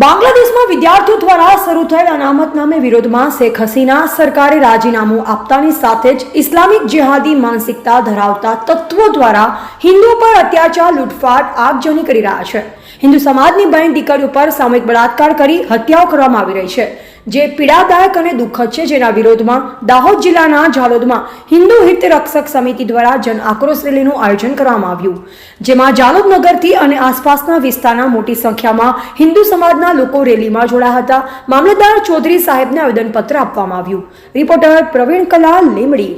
બાંગ્લાદેશમાં વિદ્યાર્થીઓ દ્વારા શરૂ થયેલ અનામતનામે વિરોધમાં શેખ હસીના સરકારે રાજીનામું આપતાની સાથે જ ઇસ્લામિક જેહાદી માનસિકતા ધરાવતા તત્વો દ્વારા હિન્દુઓ પર અત્યાચાર, લૂંટફાટ, આગજની કરી રહ્યા છે. હિન્દુ સમાજની બહેન દીકરીઓ પર સામૂહિક બળાત્કાર કરી હત્યાઓ કરવામાં આવી રહી છે, જે પીડાદાયક અને દુઃખદ છે જેના વિરોધમાં દાહોદ જિલ્લાના ઝાલોદમાં હિન્દુ હિત રક્ષક સમિતિ દ્વારા જન આક્રોશ રેલીનું આયોજન કરવામાં આવ્યું. જેમાં જાલોદ નગરથી અને આસપાસના વિસ્તારના મોટી સંખ્યામાં હિન્દુ સમાજના લોકો રેલીમાં જોડાયા હતા. મામલતદાર ચૌધરી સાહેબને આવેદનપત્ર આપવામાં આવ્યું. રિપોર્ટર પ્રવીણ કલા લીમડી.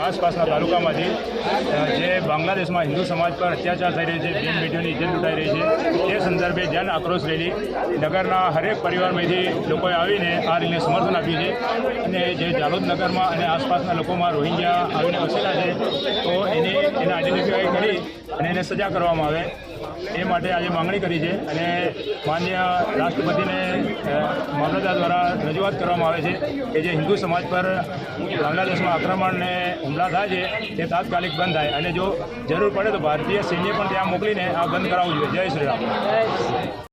આસપાસના તાલુકામાંથી જે બાંગ્લાદેશમાં હિન્દુ સમાજ પર અત્યાચાર થઈ રહ્યો છે બેન બેટીઓની ઇજ્જત લૂંટાઈ રહી છે એ સંદર્ભે જન આક્રોશ રેલી નગરના હરેક પરિવારમાંથી લોકોએ આવીને આ રેલીને સમર્થન આપ્યું છે. અને જે જાલોદ નગરમાં અને આસપાસના લોકોમાં રોહિંગ્યા આવીને વસેલા છે તો એની એને આઈડેન્ટિફાઈ કરી અને એને સજા કરવામાં આવે. એ માટે આજે માંગણી કરી છે અને માન્ય રાષ્ટ્રપતિને મામલતદાર દ્વારા રજૂઆત કરવામાં આવે છે કે જે હિન્દુ સમાજ પર બાંગ્લાદેશમાં આક્રમણને હુમલા થાય છે, તે તાત્કાલિક બંધ થાય અને જો જરૂર પડે તો ભારતીય સૈન્ય પણ ત્યાં મોકલીને આ બંધ કરાવવું જોઈએ. જય શ્રી રામ.